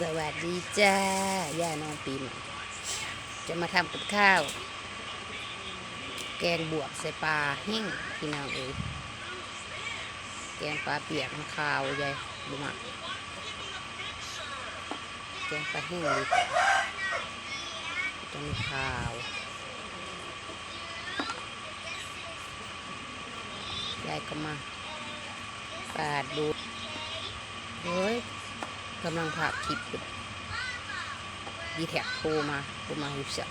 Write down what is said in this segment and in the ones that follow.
สวัสดีจ้า ย่าน้องปีใหม่จะมาทำกับข้าว แกงบวกใส่ปลาแห้งพี่น้องเอ๋ยแกงปลาเปียกมันขาวใหญ่บุมักแกงปลาแห้งดีจะมีขาวยายก็มาปาดดูเฮ้ย กำลังผ่าคลิปอยู่ดีแท็กโทรมาโทรมาหิบเสีย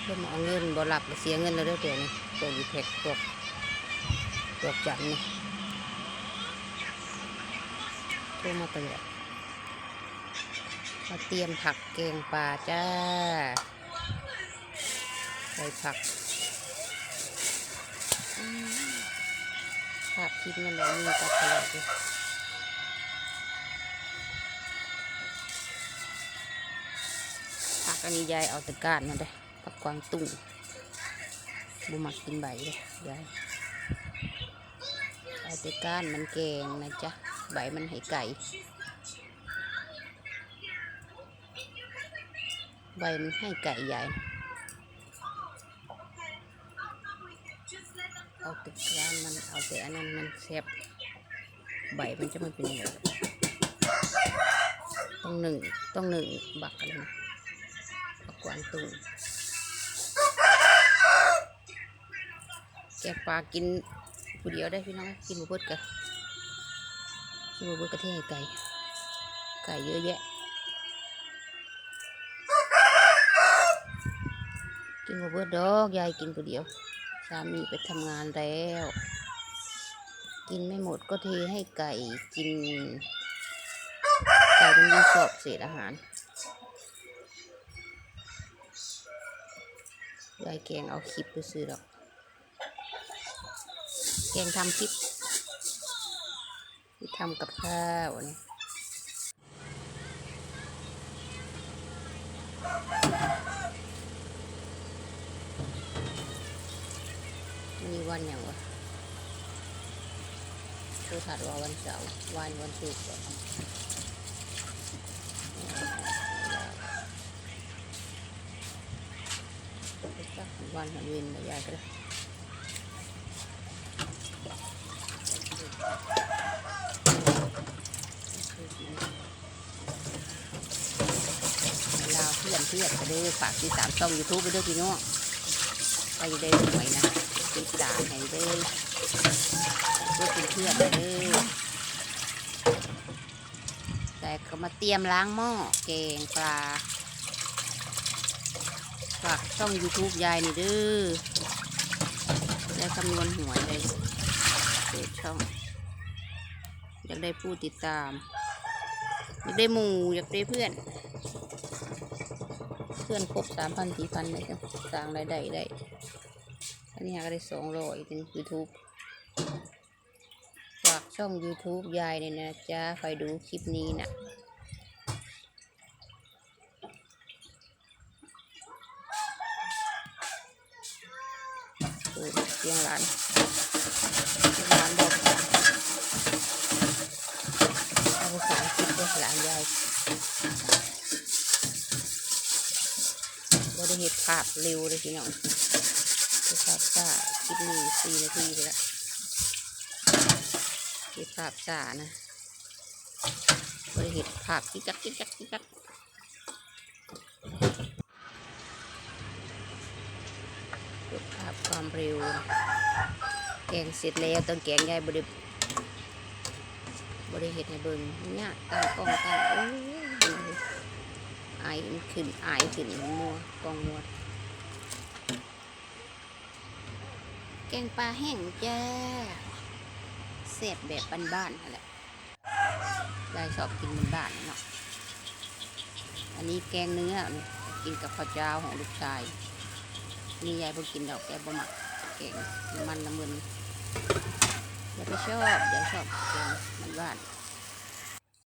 เพื่อมาเอาเงินบ่หลับเสียเงินแล้วเด้อเดี๋ยวนี้ตัวดีแท็กพวกพวจันนี่โทรมาตลอดมาเตรียมผักแกงปลาจ้าใส่ผักภาพคลิปนั่นแหละมีตัดตลอดเลยผัก อันนี้ยายเอาตะกานมาได้ผักกวางตุ้งบุมักกินใบเลยยายเอาตะกานมันแกงนะจ๊ะใบมันให้ไก่ใบมันให้ไก่ใหญ่เอาติดร้านมันเอาแต่อันนั้นมันแซ่บใบมันจะไม่เป็นอย่างนี้ต้องหนึ่งต้องหนึ่งบักกันนะ กวางตุ้งแกปลากินผู้เดียวได้พี่น้องกินบุบดกันกินบุบดกระเทียมไก่ไก่เยอะแยะ กินบุบดดอกยายกินผู้เดียวสามีไปทำงานแล้ว กินไม่หมดก็เทให้ไก่กินไก่มันยิ่งชอบเศษอาหาร ยายแกงเอาคลิปไปซื้อหรอก แกงทำคลิปที่ทำกับข้าวนี่มีวันอย่างวะคือถัดว่าวันเสาร์วันวันศุกร์ ก่อนวันฮาโลวีนยายก็ได้ลาวเพื่อนเพื่อนก็ได้ฝากติดตามช่องยูทูบไปด้วยพี่น้องก็จะได้หน่วยนะติดตามให้เด้อเพื่อนเพื่อนๆเด้อแต่ก็มาเตรียมล้างหม้อแกงปลา ฝากช่อง YouTube ยายนี่เด้อได้คำนวณหวยเลยเปิดช่อง อยากได้ผู้ติดตาม อยากได้หมู่อยากได้เพื่อน เพื่อนครบสามพันสี่พันเลยจ้ะสร้างรายได้ได้อันนี้หาก็ได้สองร้อยเป็น YouTube ฝากช่อง YouTube ยายเนี่ยนะจ๊ะคอยดูคลิปนี้นะโอ้ย เสียงหลานเสียงหลานบอกเอาภาษาอังกฤษด้วยหลานยายบ่ได้เห็นภาพเร็วเลยพี่น้องจะภาพซ่าคลิปนี้สี่นาทีไปแล้วเห็นภาพซ่านะบริเห็นภาพจิ๊กจักจิ๊กจักจิ๊กจักเปิดภาพ ความเร็ว แกงเสร็จแล้วต้องแกงยายบริบริเห็นให้เบิ่งเนี่ยตั้งกล้องตั้งโอ้ยไอขึ้นไอขึ้นมัวกล้องมัวแกงปลาแห้งจ้าเสียบแบบบ้านๆนั่นแหละยายชอบกินบ้านเนาะอันนี้แกงเนื้อกินกับข้าวเจ้าของลูกชาย นี่ยายบ่กินดอกแกบ่หมักเก่งมันละมึนอย่าไปชอบอย่าชอบเก่งมันหวาน